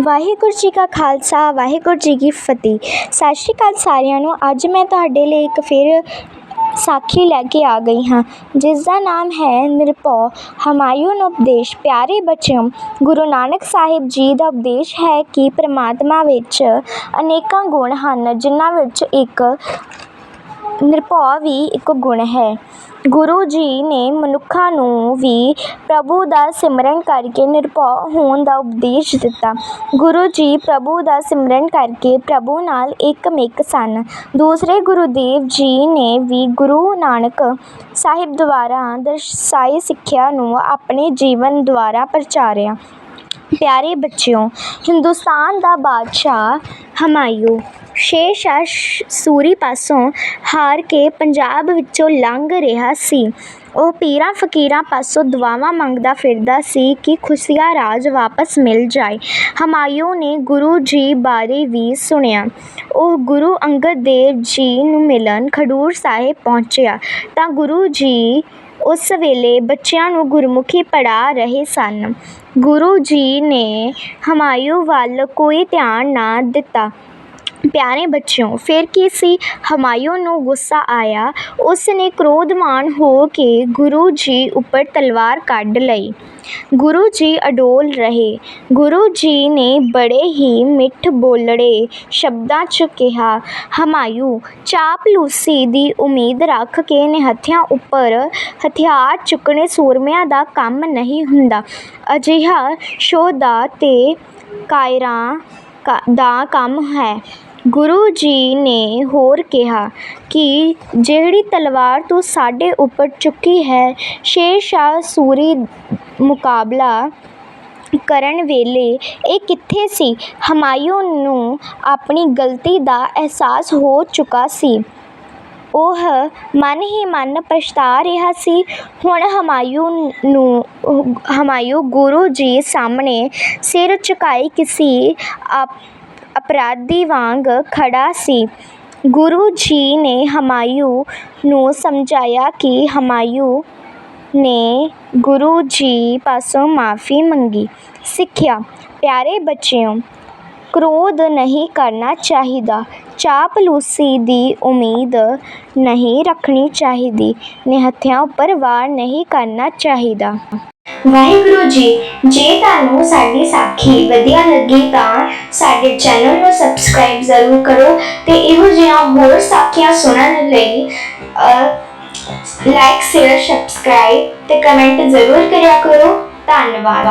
ਵਾਹਿਗੁਰੂ ਜੀ ਕਾ ਖਾਲਸਾ, ਵਾਹਿਗੁਰੂ ਜੀ ਕੀ ਫਤਿਹ। ਸਤਿ ਸ਼੍ਰੀ ਅਕਾਲ ਸਾਰਿਆਂ ਨੂੰ। ਅੱਜ ਮੈਂ ਤੁਹਾਡੇ ਲਈ ਇੱਕ ਫਿਰ ਸਾਖੀ ਲੈ ਕੇ ਆ ਗਈ ਹਾਂ ਜਿਸ ਦਾ ਨਾਮ ਹੈ ਨਿਰਭਉ। ਹਮਾਯੂਨ ਉਪਦੇਸ਼, ਪਿਆਰੇ ਬੱਚਿਓ, ਗੁਰੂ ਨਾਨਕ ਸਾਹਿਬ ਜੀ ਦਾ ਉਪਦੇਸ਼ ਹੈ ਕਿ ਪ੍ਰਮਾਤਮਾ ਵਿੱਚ ਅਨੇਕਾਂ ਗੁਣ ਹਨ, ਜਿਨ੍ਹਾਂ ਵਿੱਚ ਇੱਕ ਨਿਰਭਉ ਵੀ ਇੱਕ ਗੁਣ ਹੈ। ਗੁਰੂ ਜੀ ਨੇ ਮਨੁੱਖਾਂ ਨੂੰ ਵੀ ਪ੍ਰਭੂ ਦਾ ਸਿਮਰਨ ਕਰਕੇ ਨਿਰਭਉ ਹੋਣ ਦਾ ਉਪਦੇਸ਼ ਦਿੱਤਾ। ਗੁਰੂ ਜੀ ਪ੍ਰਭੂ ਦਾ ਸਿਮਰਨ ਕਰਕੇ ਪ੍ਰਭੂ ਨਾਲ ਇੱਕਮਿਕ ਸਨ। ਦੂਸਰੇ ਗੁਰੂਦੇਵ ਜੀ ਨੇ ਵੀ ਗੁਰੂ ਨਾਨਕ ਸਾਹਿਬ ਦੁਆਰਾ ਦਰਸਾਈ ਸਿੱਖਿਆ ਨੂੰ ਆਪਣੇ ਜੀਵਨ ਦੁਆਰਾ ਪ੍ਰਚਾਰਿਆ। ਪਿਆਰੇ ਬੱਚਿਓ, ਹਿੰਦੁਸਤਾਨ ਦਾ ਬਾਦਸ਼ਾਹ ਹਮਾਯੂ ਸ਼ੇਰ ਸ਼ਾਹ ਸੂਰੀ ਪਾਸੋਂ ਹਾਰ ਕੇ ਪੰਜਾਬ ਵਿੱਚੋਂ ਲੰਘ ਰਿਹਾ ਸੀ। ਉਹ ਪੀਰਾਂ ਫਕੀਰਾਂ ਪਾਸੋਂ ਦੁਆਵਾਂ ਮੰਗਦਾ ਫਿਰਦਾ ਸੀ ਕਿ ਖੁਸ਼ੀਆ ਰਾਜ ਵਾਪਸ ਮਿਲ ਜਾਏ। ਹਮਾਯੂ ਨੇ ਗੁਰੂ ਜੀ ਬਾਰੇ ਵੀ ਸੁਣਿਆ। ਉਹ ਗੁਰੂ ਅੰਗਦ ਦੇਵ ਜੀ ਨੂੰ ਮਿਲਣ ਖਡੂਰ ਸਾਹਿਬ ਪਹੁੰਚਿਆ ਤਾਂ ਗੁਰੂ ਜੀ ਉਸ ਵੇਲੇ ਬੱਚਿਆਂ ਨੂੰ ਗੁਰਮੁਖੀ ਪੜ੍ਹਾ ਰਹੇ ਸਨ। ਗੁਰੂ ਜੀ ਨੇ ਹਮਾਯੂ ਵੱਲ ਕੋਈ ਧਿਆਨ ਨਾ ਦਿੱਤਾ। ਪਿਆਰੇ ਬੱਚਿਓ, ਫਿਰ ਕੀ ਸੀ? ਨੂੰ ਗੁੱਸਾ ਆਇਆ। ਉਸ ਨੇ ਕ੍ਰੋਧਮਾਨ ਹੋ ਕੇ ਗੁਰੂ ਜੀ ਉੱਪਰ ਤਲਵਾਰ ਕੱਢ ਲਈ। ਗੁਰੂ ਜੀ ਅਡੋਲ ਰਹੇ। ਗੁਰੂ ਜੀ ਨੇ ਬੜੇ ਹੀ ਮਿੱਠ ਬੋਲੜੇ ਸ਼ਬਦਾਂ 'ਚ ਕਿਹਾ ਹਮਾਯੂ ਚਾਪਲੂਸੀ ਦੀ ਉਮੀਦ ਰੱਖ ਕੇ ਨਿਹੱਥਿਆਂ ਉੱਪਰ ਹਥਿਆਰ ਚੁੱਕਣੇ ਸੂਰਮਿਆਂ ਦਾ ਕੰਮ ਨਹੀਂ ਹੁੰਦਾ। ਅਜਿਹਾ ਸ਼ੋਧਾ ਤੇ ਕਾਇਰਾਂ ਕਾ- ਦਾ ਕੰਮ ਹੈ। ਗੁਰੂ ਜੀ ਨੇ ਹੋਰ ਕਿਹਾ ਕਿ ਜਿਹੜੀ ਤਲਵਾਰ ਤੂੰ ਸਾਡੇ ਉੱਪਰ ਚੁੱਕੀ ਹੈ, ਸ਼ੇਰ ਸ਼ਾਹ ਸੂਰੀ ਮੁਕਾਬਲਾ ਕਰਨ ਵੇਲੇ ਇਹ ਕਿੱਥੇ ਸੀ? ਹਮਾਯੂ ਨੂੰ ਆਪਣੀ ਗਲਤੀ ਦਾ ਅਹਿਸਾਸ ਹੋ ਚੁੱਕਾ ਸੀ। ਉਹ ਮਨ ਹੀ ਮਨ ਪਛਤਾ ਰਿਹਾ ਸੀ। ਹੁਣ ਹਮਾਯੂ ਨੂੰ ਹਮਾਯੂ ਗੁਰੂ ਜੀ ਸਾਹਮਣੇ ਸਿਰ ਝੁਕਾਈ ਕਿਸੇ ਅਪ- ਅਪਰਾਧੀ ਵਾਂਗ ਖੜ੍ਹਾ ਸੀ। ਗੁਰੂ ਜੀ ਨੇ ਹਮਾਯੂ ਨੂੰ ਸਮਝਾਇਆ ਕਿ ਹਮਾਯੂ ਨੇ ਗੁਰੂ ਜੀ ਪਾਸੋਂ ਮਾਫੀ ਮੰਗੀ। ਸਿੱਖਿਆ, ਪਿਆਰੇ ਬੱਚਿਓ, ਕ੍ਰੋਧ ਨਹੀਂ ਕਰਨਾ ਚਾਹੀਦਾ। ਚਾਪਲੂਸੀ ਦੀ ਉਮੀਦ ਨਹੀਂ ਰੱਖਣੀ ਚਾਹੀਦੀ। ਨਿਹੱਥਿਆਂ ਉੱਪਰ ਵਾਰ ਨਹੀਂ ਕਰਨਾ ਚਾਹੀਦਾ। ਵਾਹਿਗੁਰੂ ਜੀ, ਜੇ ਤੁਹਾਨੂੰ ਸਾਡੀ ਸਾਖੀ ਵਧੀਆ ਲੱਗੀ ਤਾਂ ਸਾਡੇ ਚੈਨਲ ਨੂੰ ਸਬਸਕ੍ਰਾਈਬ ਜ਼ਰੂਰ ਕਰੋ ਤੇ ਇਹੋ ਜਿਹੀਆਂ ਹੋਰ ਸਾਖੀਆਂ ਸੁਣਨ ਲਈ ਲਾਈਕ ਸ਼ੇਅਰ ਸਬਸਕ੍ਰਾਈਬ ਤੇ ਕਮੈਂਟ ਜ਼ਰੂਰ ਕਰਿਆ ਕਰੋ। ਧੰਨਵਾਦ।